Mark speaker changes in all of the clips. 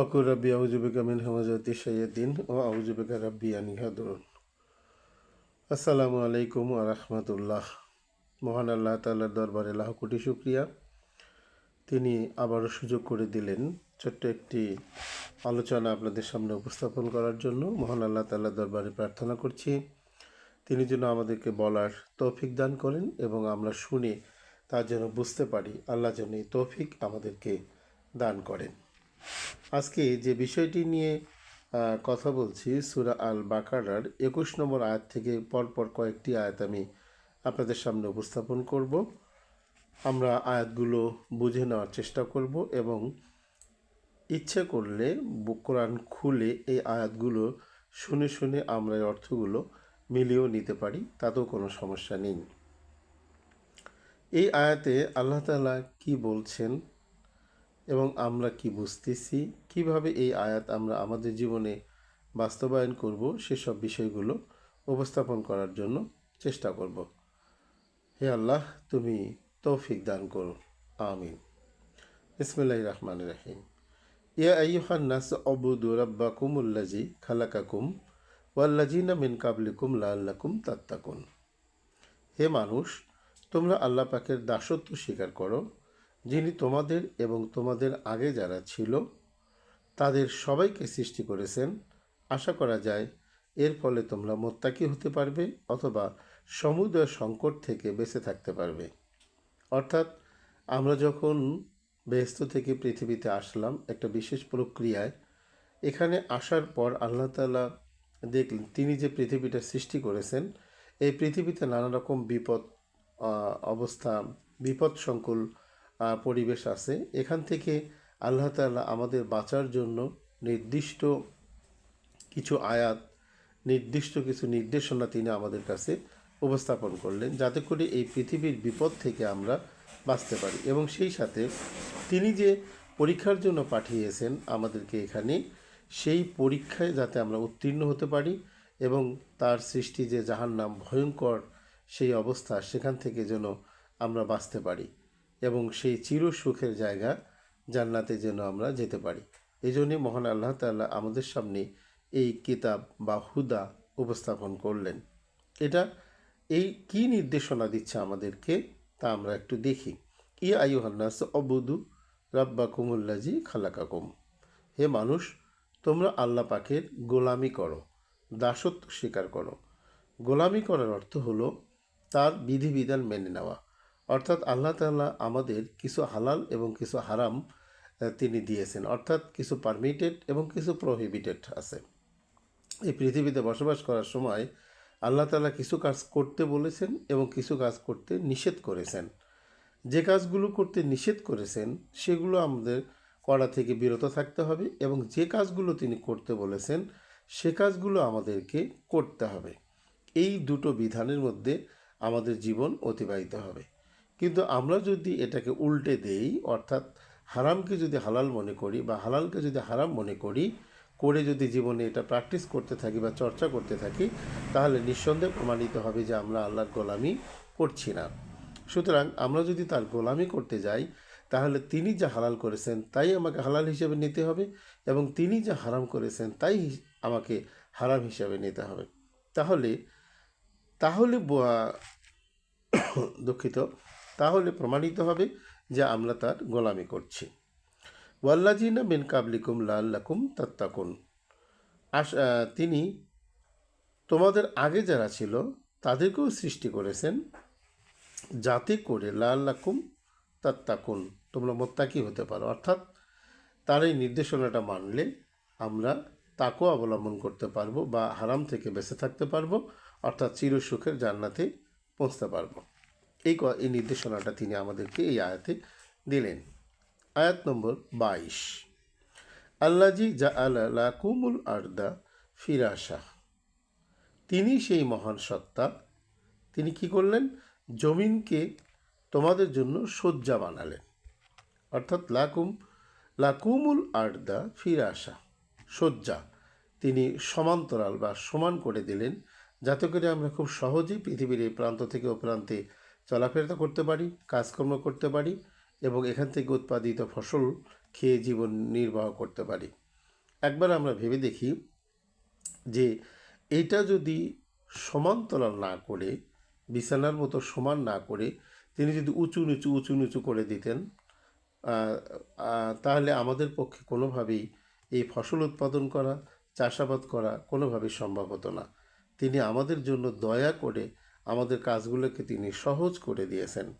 Speaker 1: অকুর রাব্বি আউজুবিকা মিন হামাজাতি সাইয়্যিদিন ও আউজুবিকা রাব্বি আনিহাদুরুন আসসালামু আলাইকুম ওয়া রাহমাতুল্লাহ। মহান আল্লাহ তাআলার দরবারে লাখ কোটি শুকরিয়া। তিনি আবারও সুযোগ করে দিলেন ছোট্ট একটি আলোচনা আপনাদের সামনে উপস্থাপন করার জন্য। মহান আল্লাহ তাআলার দরবারে প্রার্থনা করছি। তিনি যেন আমাদেরকে বলার তৌফিক দান করেন এবং আমরা শুনে তা যেন বুঝতে পারি। আল্লাহ যেন এই তৌফিক আমাদেরকে দান করেন। আজকে যে বিষয়টি নিয়ে কথা বলছি সুরা আল বাকারার একুশ নম্বর আয়াত থেকে পরপর কয়েকটি আয়াত আমি আপনাদের সামনে উপস্থাপন করব। আমরা আয়াতগুলো বুঝে নেওয়ার চেষ্টা করব এবং ইচ্ছে করলে কোরআন খুলে এই আয়াতগুলো শুনে শুনে আমরা এই অর্থগুলো মিলিয়েও নিতে পারি, তাতেও কোনো সমস্যা নেই। এই আয়াতে আল্লাহ তাআলা কি বলছেন? এবং আমরা কি বুঝতেছি, কীভাবে এই আয়াত আমরা আমাদের জীবনে বাস্তবায়ন করব সেসব বিষয়গুলো উপস্থাপন করার জন্য চেষ্টা করব। হে আল্লাহ, তুমি তৌফিক দান করো। আমিন। বিসমিল্লাহ রহমান রাহিম। ইয়া আইয়ুহান নাস অবুদু রাব্বাকুম উল্লাজি খালাকাকুম ওয়াল্লাজিনা মিন কাবলিকুম লাল্লাকুম তাত্তাকুন। হে মানুষ, তোমরা আল্লাহ পাকের দাসত্ব স্বীকার করো যিনি তোমাদের এবং তোমাদের আগে যারা ছিল, তাদের সবাইকে সৃষ্টি করেছেন। আশা করা যায়, এর ফলে তোমরা মোত্তাকি হতে পারবে অথবা সমুদয় সংকট থেকে বেঁচে থাকতে পারবে। অর্থাৎ, আমরা যখন বেহেস্ত থেকে পৃথিবীতে আসলাম একটা বিশেষ প্রক্রিয়ায়, এখানে আসার পর আল্লাহ তাআলা দেখলেন, তিনি যে পৃথিবীটা সৃষ্টি করেছেন, এই পৃথিবীতে নানা রকম বিপদ অবস্থা বিপদ সংকুল পরিবেশ আছে। এখান থেকে আল্লাহ তাআলা আমাদের বাঁচার জন্য নির্দিষ্ট কিছু আয়াত, নির্দিষ্ট কিছু নির্দেশনা তিনি আমাদের কাছে উপস্থাপন করলেন যাতে করে এই পৃথিবীর বিপদ থেকে আমরা বাঁচতে পারি। এবং সেই সাথে তিনি যে পরীক্ষার জন্য পাঠিয়েছেন আমাদেরকে এখানে, সেই পরীক্ষায় যাতে আমরা উত্তীর্ণ হতে পারি এবং তার সৃষ্টি যে জাহান্নাম ভয়ঙ্কর সেই অবস্থা সেখান থেকে যেন আমরা বাঁচতে পারি। এবং সেই চির সুখের জায়গা জান্নাতে যেন আমরা যেতে পারি। এই জন্যে মহান আল্লাহ তাআলা আমাদের সামনে এই কিতাব বা হুদা উপস্থাপন করলেন। এটা এই কি নির্দেশনা দিচ্ছে আমাদেরকে তা আমরা একটু দেখি। ই আয়ুহান্নাস অবুদু রাব্বা কুমুল্লাজি খালাকাকুম। হে মানুষ, তোমরা আল্লাহ পাকের গোলামি করো, দাসত্ব স্বীকার করো। গোলামি করার অর্থ হলো তার বিধিবিধান মেনে নেওয়া। অর্থাৎ আল্লাহ তাআলা আমাদের কিছু হালাল এবং কিছু হারাম তিনি দিয়েছেন। অর্থাৎ কিছু পারমিটেড এবং কিছু প্রহিবিটেড আছে। এই পৃথিবীতে বসবাস করার সময় আল্লাহ তাআলা কিছু কাজ করতে বলেছেন এবং কিছু কাজ করতে নিষেধ করেছেন। যে কাজগুলো করতে নিষেধ করেছেন, সেগুলো আমাদের করা থেকে বিরত থাকতে হবে এবং যে কাজগুলো তিনি করতে বলেছেন, সে কাজগুলো আমাদেরকে করতে হবে। এই দুটো বিধানের মধ্যে আমাদের জীবন অতিবাহিত হবে। কিন্তু আমরা যদি এটাকে উল্টে দেই, অর্থাৎ হারামকে যদি হালাল মনে করি বা হালালকে যদি হারাম মনে করি, করে যদি জীবনে এটা প্র্যাকটিস করতে থাকি বা চর্চা করতে থাকি, তাহলে নিঃসন্দেহে প্রমাণিত হবে যে আমরা আল্লাহর গোলামি করছি না। সুতরাং আমরা যদি তার গোলামি করতে যাই, তাহলে তিনি যা হালাল করেছেন তাই আমাকে হালাল হিসেবে নিতে হবে এবং তিনি যা হারাম করেছেন তাই আমাকে হারাম হিসাবে নিতে হবে। তাহলে তাহলে দুঃখিত। তাহলে প্রমাণিত হবে যে আমরা তার গোলামি করছি। ওয়াল্লাজিনা মিন কাবলিকুম লাল্লাকুম তাত্তাকুন। আস তিনি তোমাদের আগে যারা ছিল তাদেরকেও সৃষ্টি করেছেন। যাতে করে লাল্লাকুম তাত্তাকুন। তোমরা মোত্তাকি হতে পারো। অর্থাৎ তার এই নির্দেশনাটা মানলে আমরা তাকেও অবলম্বন করতে পারব বা হারাম থেকে বেঁচে থাকতে পারব। অর্থাৎ চির সুখের জান্নাতে পৌঁছতে পারব। এই এই নির্দেশনাটা তিনি আমাদেরকে এই আয়াতে দিলেন। আয়াত নম্বর বাইশ। আল্লাজি জা আলা কুমুল আর্দা ফিরাসা তিনি সেই মহান সত্তা। তিনি কি করলেন? জমিনকে তোমাদের জন্য শয্যা বানালেন। অর্থাৎ লাকুম, লাকুমুল আর্দা ফিরাসা শয্যা। তিনি সমান্তরাল বা সমান করে দিলেন, যাতে করে আমরা খুব সহজেই পৃথিবীর এই প্রান্ত থেকে ও প্রান্তে চলাফেরা করতে পারি, কাজকর্ম করতে পারি এবং এখান থেকে উৎপাদিত ফসল খেয়ে জীবন নির্বাহ করতে পারি। একবার আমরা ভেবে দেখি যে এটা যদি সমান্তরাল না করে, বিছানার মতো সমান না করে, তিনি যদি উঁচু নিচু উঁচু নিচু করে দিতেন তাহলে আমাদের পক্ষে কোনোভাবেই এই ফসল উৎপাদন করা, চাষাবাদ করা কোনোভাবেই সম্ভব হতো না। তিনি আমাদের জন্য দয়া করে আমাদের কাজগুলোকে তিনি সহজ করে দিয়েছেন।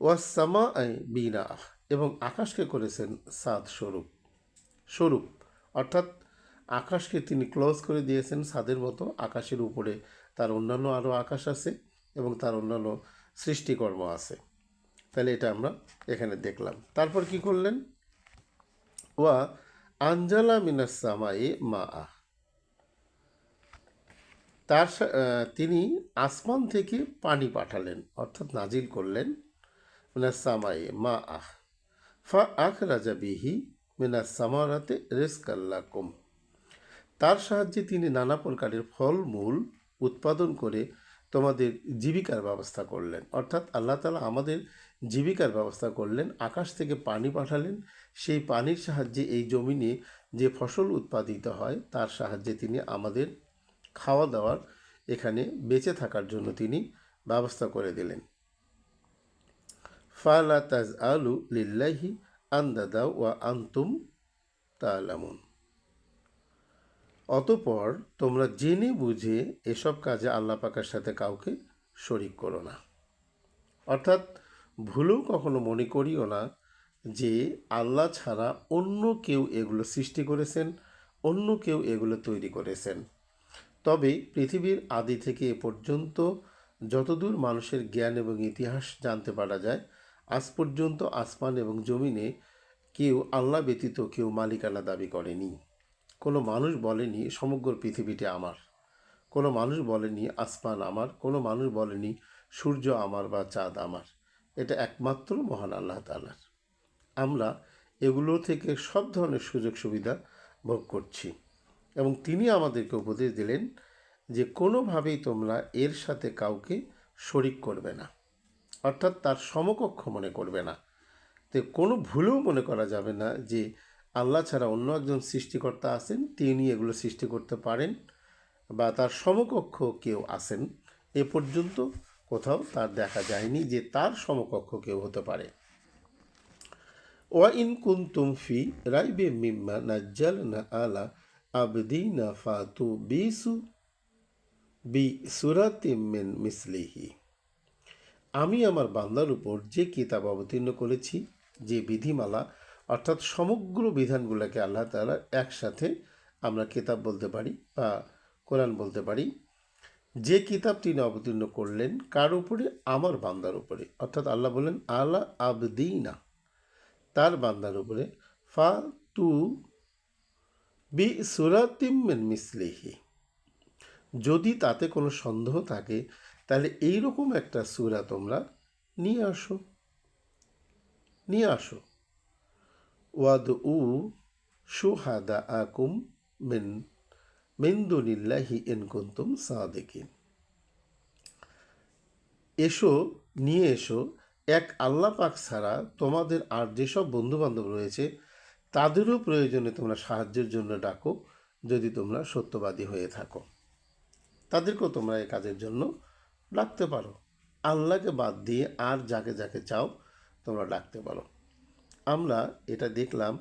Speaker 1: ওয়াসামা বিনা এবং আকাশকে করেছেন সাদ স্বরূপ। স্বরূপ, অর্থাৎ আকাশকে তিনি ক্লোজ করে দিয়েছেন ছাদের মতো আকাশের উপরে। তার অন্যান্য আরও আকাশ আছে এবং তার অন্যান্য সৃষ্টিকর্ম আছে। তাহলে এটা আমরা এখানে দেখলাম। তারপর কি করলেন? ওয়া আঞ্জালা মিনাস মা আহ তার তিনি আসমান থেকে পানি পাঠালেন, অর্থাৎ নাজিল করলেন মিনাস সামায়ে মা আহ ফা আখ রাজা বিহি মিনাস সামারাতে রেস্কাল্লাকুম তার সাহায্যে তিনি নানা প্রকারের ফলমূল উৎপাদন করে তোমাদের জীবিকার ব্যবস্থা করলেন, অর্থাৎ আল্লাহ তালা আমাদের জীবিকার ব্যবস্থা করলেন, আকাশ থেকে পানি পাঠালেন। সেই পানির সাহায্যে এই জমিনে যে ফসল উৎপাদিত হয়, তার সাহায্যে তিনি আমাদের খাওয়া দাওয়ার এখানে বেঁচে থাকার জন্য তিনি ব্যবস্থা করে দিলেন। ফালা তাজ আলু লিল্লাহি আন্দাদা ওয়া আন্তুম তালামুন। অতপর তোমরা জেনে বুঝে এসব কাজে আল্লাহ পাকার সাথে কাউকে শরিক করো না। অর্থাৎ ভুলেও কখনো মনে করিও না যে আল্লাহ ছাড়া অন্য কেউ এগুলো সৃষ্টি করেছেন, অন্য কেউ এগুলো তৈরি করেছেন। তবে পৃথিবীর আদি থেকে এ পর্যন্ত যতদূর মানুষের জ্ঞান এবং ইতিহাস জানতে পারা যায়, আজ পর্যন্ত আসমান এবং জমিনে কেউ আল্লাহ ব্যতীত কেউ মালিকানা দাবি করেনি। কোনো মানুষ বলেনি, সমগ্র পৃথিবীটি আমার। কোনো মানুষ বলেনি, আসমান আমার। কোনো মানুষ বলেনি, সূর্য আমার বা চাঁদ আমার। এটা একমাত্র মহান আল্লাহ তালার আমরা এগুলো থেকে সব ধরনের সুযোগ সুবিধা ভোগ করছি। এবং তিনি আমাদেরকে উপদেশ দিলেন যে কোনোভাবেই তোমরা এর সাথে কাউকে শরিক করবে না, অর্থাৎ তার সমকক্ষ মনে করবে না। তো কোনো ভুলেও মনে করা যাবে না যে আল্লাহ ছাড়া অন্য একজন সৃষ্টিকর্তা আছেন, তিনি এগুলো সৃষ্টি করতে পারেন বা তার সমকক্ষ কেউ আছেন। এ পর্যন্ত কোথাও তার দেখা যায়নি যে তার সমকক্ষ কেউ হতে পারে। ওয়া ইন কুন্তুম ফি রাইবে মিম্মা নাজ্জালনা আলা আবদিনা ফাতু বিসু বি সুরাতিম মিন মিসলিহি আমি আমার বান্দার উপর যে কিতাব অবতীর্ণ করেছি, যে বিধিমালা, অর্থাৎ সমগ্র বিধানগুলোকে আল্লাহ তালা একসাথে আমরা কিতাব বলতে পারি বা কোরআন বলতে পারি, যে কিতাব তিনি অবতীর্ণ করলেন কার উপরে? আমার বান্দার উপরে। অর্থাৎ আল্লাহ বলেন আলা আবদিনা, তার বান্দার উপরে। ফা তু বি সুরাতিম মিন মিসলিহি। যদি তাতে কোনো সন্দেহ থাকে, তাহলে এইরকম একটা সুরা তোমরা নিয়ে আসো। নিয়ে আসো। ওয়াদ উ সুহাদা আকুম মিন মিন্দুনিল্লাহি এন কুন্তুম সাদেকিন। এসো, নিয়ে এসো। এক আল্লাহ পাক ছাড়া তোমাদের আর যেসব বন্ধুবান্ধব রয়েছে তাদেরও প্রয়োজনে তোমরা সাহায্যের জন্য ডাকো, যদি তোমরা সত্যবাদী হয়ে থাকো। তাদেরকেও তোমরা এই কাজের জন্য ডাকতে পারো। আল্লাহকে বাদ দিয়ে আর যাকে যাকে চাও, তোমরা ডাকতে পারো। আমরা এটা দেখলাম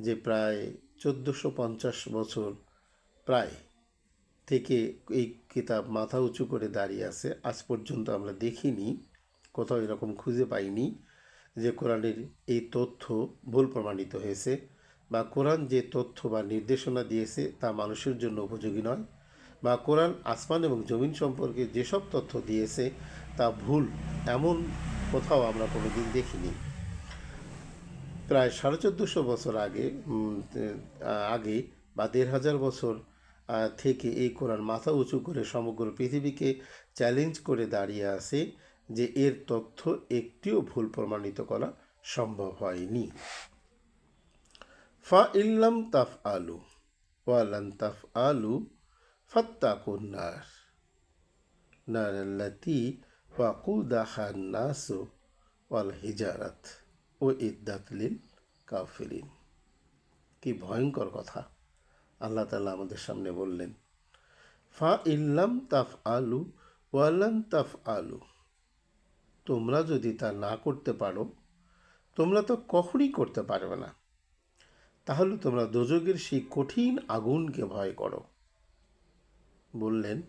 Speaker 1: যে প্রায় চোদ্দোশো পঞ্চাশ বছর প্রায় থেকে এই কিতাব মাথা উঁচু করে দাঁড়িয়ে আছে। আজ পর্যন্ত আমরা দেখিনি, কোথাও এরকম খুঁজে পাইনি। যে কোরআনের এই তথ্য ভুল প্রমাণিত হয়েছে বা কোরআন যে তথ্য বা নির্দেশনা দিয়েছে তা মানুষের জন্য উপযোগী নয় বা কোরআন আসমান এবং জমিন সম্পর্কে যেসব তথ্য দিয়েছে তা ভুল, এমন কোথাও আমরা কোনোদিন দেখিনি। প্রায় সাড়ে চোদ্দোশো বছর আগে আগে বা দেড় হাজার বছর থেকে এই কোরআন মাথা উঁচু করে সমগ্র পৃথিবীকে চ্যালেঞ্জ করে দাঁড়িয়ে আছে যে এর তথ্য একটিও ভুল প্রমাণিত করা সম্ভব হয়নি। ফা ইল্লাম তাফ আলু ওয়ালান তাফ আলু ফাত্তাকুন্নার নারাল্লাতি ওয়াকুদাহা নাসু ওয়াল হিজারাত ও ইদ্দাত লিল কাফিরিন। কি ভয়ঙ্কর কথা। আল্লাহ তালা আমাদের সামনে বললেন, ফা ইল্লাম তাফ আলু ওয়ালান তাফ আলু তোমরা যদি তা না করতে পারো, তোমরা তো কখনই করতে পারবে না। তাহলে তোমরা দোজগের সেই কঠিন আগুনকে ভয় করো। বললেন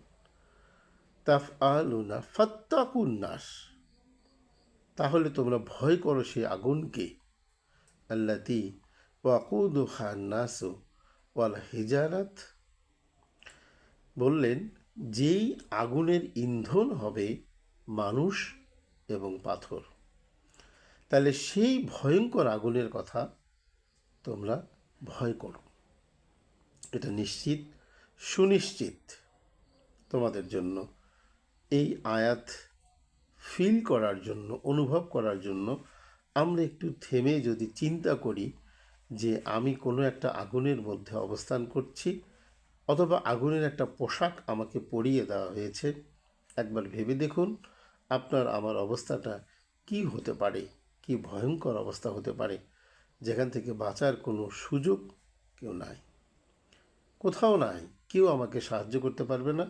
Speaker 1: তাফ আলুনা ফাত্তাকুন্নাস তাহলে তোমরা ভয় করো সেই আগুনকে। আল্লাতি ওয়াকুদু খান নাসু ওয়াল হিজারাত। বললেন, যেই আগুনের ইন্ধন হবে, মানুষ এবং পাথর। তাহলে সেই ভয়ঙ্কর আগুনের কথা তোমরা ভয় করো। এটা নিশ্চিত, সুনিশ্চিত তোমাদের জন্য এই আয়াত ফিল করার জন্য, অনুভব করার জন্য আমরা একটু থেমে যদি চিন্তা করি যে আমি কোনো একটা আগুনের মধ্যে অবস্থান করছি অথবা আগুনের একটা পোশাক আমাকে পরিয়ে দেওয়া হয়েছে, একবার ভেবে দেখুন। আপনার আমার অবস্থাটা কি হতে পারে? কি ভয়ঙ্কর অবস্থা হতে পারে? যেখান থেকে বাঁচার কোনো সুযোগ কেউ নাই। কোথাও নাই। কেউ আমাকে সাহায্য করতে পারবে না।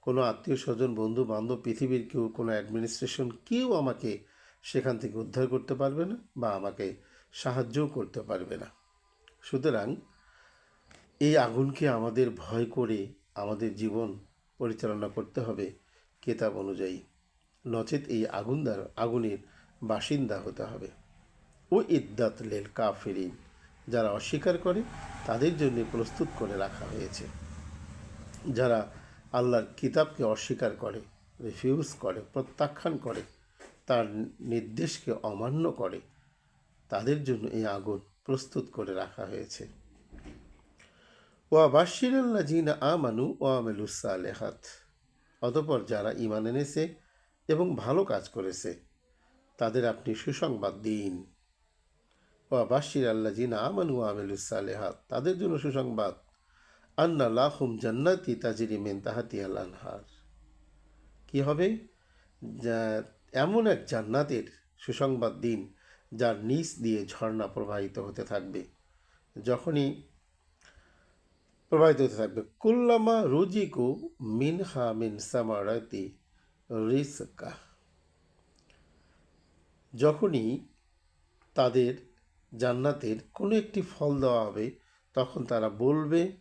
Speaker 1: কোনো আত্মীয় স্বজন বন্ধু বান্ধব পৃথিবীর কেউ, কোনো অ্যাডমিনিস্ট্রেশন কেউ আমাকে সেখান থেকে উদ্ধার করতে পারবে না বা আমাকে সাহায্যও করতে পারবে না। সুতরাং এই আগুনকে আমাদের ভয় করে আমাদের জীবন পরিচালনা করতে হবে। কেতাব অনুযায়ী। নচেত এই আগুনদার আগুনের বাসিন্দা হতে হবে। ও ইদ্দাত লেল কাফেরিন, যারা অস্বীকার করে, তাদের জন্য প্রস্তুত করে রাখা হয়েছে। যারা আল্লাহর কিতাবকে অস্বীকার করে রিফিউজ করে, প্রত্যাখ্যান করে, তার নির্দেশকে অমান্য করে, তাদের জন্য এই আগুন প্রস্তুত করে রাখা হয়েছে। ওয়া বাশিরাল্লা জিনা আমানু ও আমেলুসালেহাত অতপর যারা ইমান এনেছে এবং ভালো কাজ করেছে। তাদের আপনি সুসংবাদ দিন। ও বাশির আল্লাহ জিনা আমানু আমেলুসালেহাত তাদের জন্য সুসংবাদ। আন্না লাহুম জান্নাতি তাজিরি মেন তাহাতি আল আনহার। কী হবে? এমন এক জান্নাতের সুসংবাদ দিন, যার নিচ দিয়ে ঝর্ণা প্রবাহিত হতে থাকবে। যখনই প্রবাহিত হতে থাকবে। কুল্লামা রুজিকু মিনহা মিন সামারাতি রিসকা। যখনই তাদের জান্নাতের কোনো একটি ফল দেওয়া হবে, তখন তারা বলবে,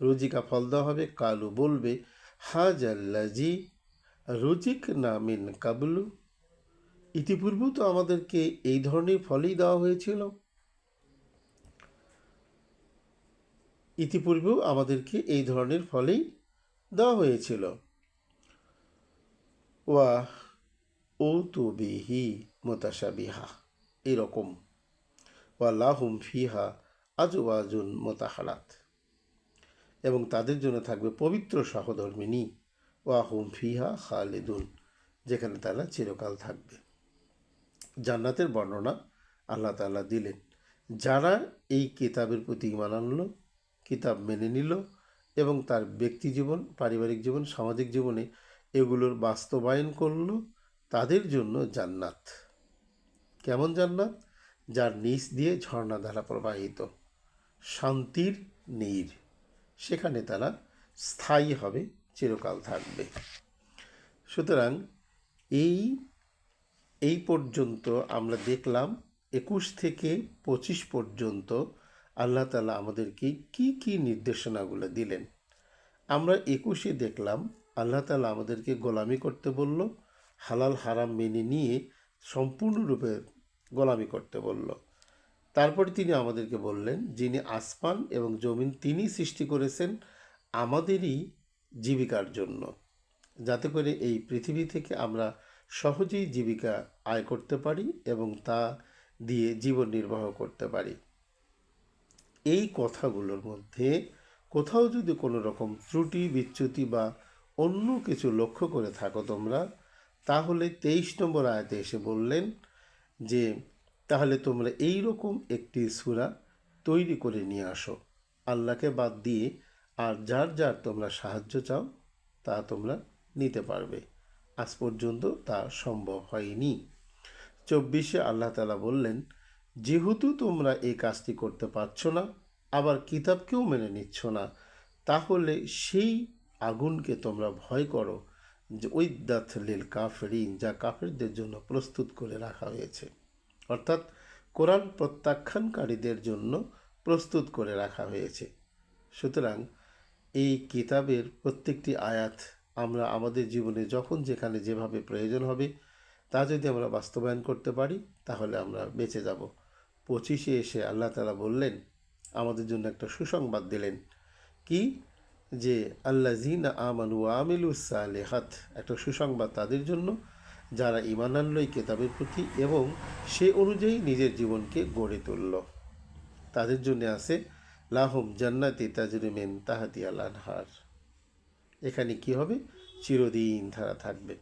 Speaker 1: রুজিকা ফল দেওয়া হবে, কালু বলবে, হাজাল্লাজি রুজিক না মিন কাবলু। ইতিপূর্বেও তো আমাদেরকে এই ধরনের ফলই দেওয়া হয়েছিল। ইতিপূর্বেও আমাদেরকে এই ধরনের ফলেই দেওয়া হয়েছিল। ওয়া ও তু বিহি মোতাসা বিহা এরকম। ওয়া লাহুম ফিহা আজুয়াজুন মোতাহারাত এবং তাদের জন্য থাকবে পবিত্র সহধর্মিনী। ওয়া হুম ফিহা খালেদুন, যেখানে তারা চিরকাল থাকবে। জান্নাতের বর্ণনা আল্লাহ তাআলা দিলেন, যারা এই কিতাবের প্রতি ইমান আনলো, কিতাব মেনে নিল এবং তার ব্যক্তি জীবন, পারিবারিক জীবন, সামাজিক জীবনে এগুলোর বাস্তবায়ন করল তাদের জন্য জান্নাত। কেমন জান্নাত? যার নিচ দিয়ে ঝর্ণাধারা প্রবাহিত। শান্তির নীর। সেখানে তারা স্থায়ী হবে, চিরকাল থাকবে। সুতরাং এই এই পর্যন্ত আমরা দেখলাম একুশ থেকে পঁচিশ পর্যন্ত আল্লাহ তালা আমাদেরকে কি কি নির্দেশনাগুলো দিলেন। আমরা একুশে দেখলাম আল্লাহ তালা আমাদেরকে গোলামি করতে বলল, হালাল হারাম মেনে নিয়ে সম্পূর্ণরূপে গোলামি করতে বলল। তারপরে তিনি আমাদেরকে বললেন, যিনি আসমান এবং জমিন তিনি সৃষ্টি করেছেন, আমাদেরই জীবিকার জন্য। যাতে করে এই পৃথিবী থেকে আমরা সহজেই জীবিকা আয় করতে পারি এবং তা দিয়ে জীবন নির্বাহ করতে পারি। এই কথাগুলোর মধ্যে কোথাও যদি কোনো রকম ত্রুটি, বিচ্যুতি বা অন্য কিছু লক্ষ্য করে থাকো তোমরা। তাহলে তেইশ নম্বর আয়তে এসে বললেন যে, তাহলে তোমরা এই রকম একটি সুরা তৈরি করে নিয়ে আসো। আল্লাহকে বাদ দিয়ে আর যার যার তোমরা সাহায্য চাও, তা তোমরা নিতে পারবে। আজ পর্যন্ত তা সম্ভব হয়নি। চব্বিশে আল্লাহ তালা বললেন, যেহেতু তোমরা এই কাজটি করতে পারছ না, আবার কিতাবকেও মেনে নিচ্ছ না, তাহলে সেই আগুনকে তোমরা ভয় করো যে ওই দাথ লিল কাফেরিন যা কাফেরদের জন্য প্রস্তুত করে রাখা হয়েছে। অর্থাৎ কোরআন প্রত্যাখ্যানকারীদের জন্য প্রস্তুত করে রাখা হয়েছে। সুতরাং এই কিতাবের প্রত্যেকটি আয়াত আমরা আমাদের জীবনে যখন যেখানে যেভাবে প্রয়োজন হবে, তা যদি আমরা বাস্তবায়ন করতে পারি, তাহলে আমরা বেঁচে যাব। পঁচিশে এসে আল্লাহ তালা বললেন, আমাদের জন্য একটা সুসংবাদ দিলেন। কি? যে আল্লা জিনা আমানু আমিলুসালেহাত একটা সুসংবাদ তাদের জন্য, যারা ইমান আনলো এই কেতাবের প্রতি এবং সে অনুযায়ী নিজের জীবনকে গড়ে তুলল। তাদের জন্য আছে, লাহম জান্নাতি তাজরিমেন তাহাতি আনহার। এখানে কি হবে? চিরদিন ধারা থাকবে।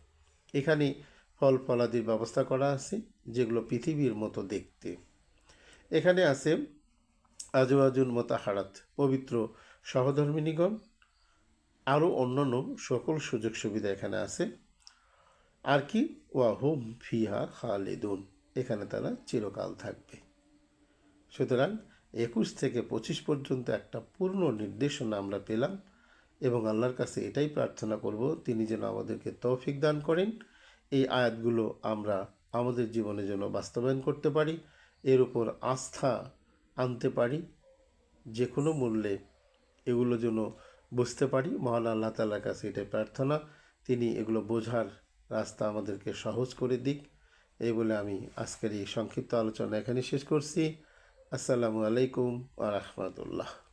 Speaker 1: এখানে ফল ফলাদির ব্যবস্থা করা আছে, যেগুলো পৃথিবীর মতো দেখতে। এখানে আছে আজওয়াজুন মোতাহারাত, পবিত্র সহধর্মিনীগণ আরও অন্যান্য সকল সুযোগ সুবিধা এখানে আছে। আর কি? ওয়াহুম ফিহা খালেদুন। এখানে তারা চিরকাল থাকবে। সুতরাং একুশ থেকে পঁচিশ পর্যন্ত একটা পূর্ণ নির্দেশনা আমরা পেলাম এবং আল্লাহর কাছে এটাই প্রার্থনা করব, তিনি যেন আমাদেরকে তৌফিক দান করেন। এই আয়াতগুলো আমরা আমাদের জীবনে যেন বাস্তবায়ন করতে পারি, এর উপর আস্থা আনতে পারি যে কোনো মূল্যে এগুলো যেন বুঝতে পারি। মহান আল্লাহ তাল্লার কাছে এটাই প্রার্থনা। তিনি এগুলো বোঝার রাস্তা আমাদেরকে সহজ করে দিক। এই বলে আমি আজকের এই সংক্ষিপ্ত আলোচনা এখানে শেষ করছি। আসসালামু আলাইকুম আ রহমতুল্লাহ।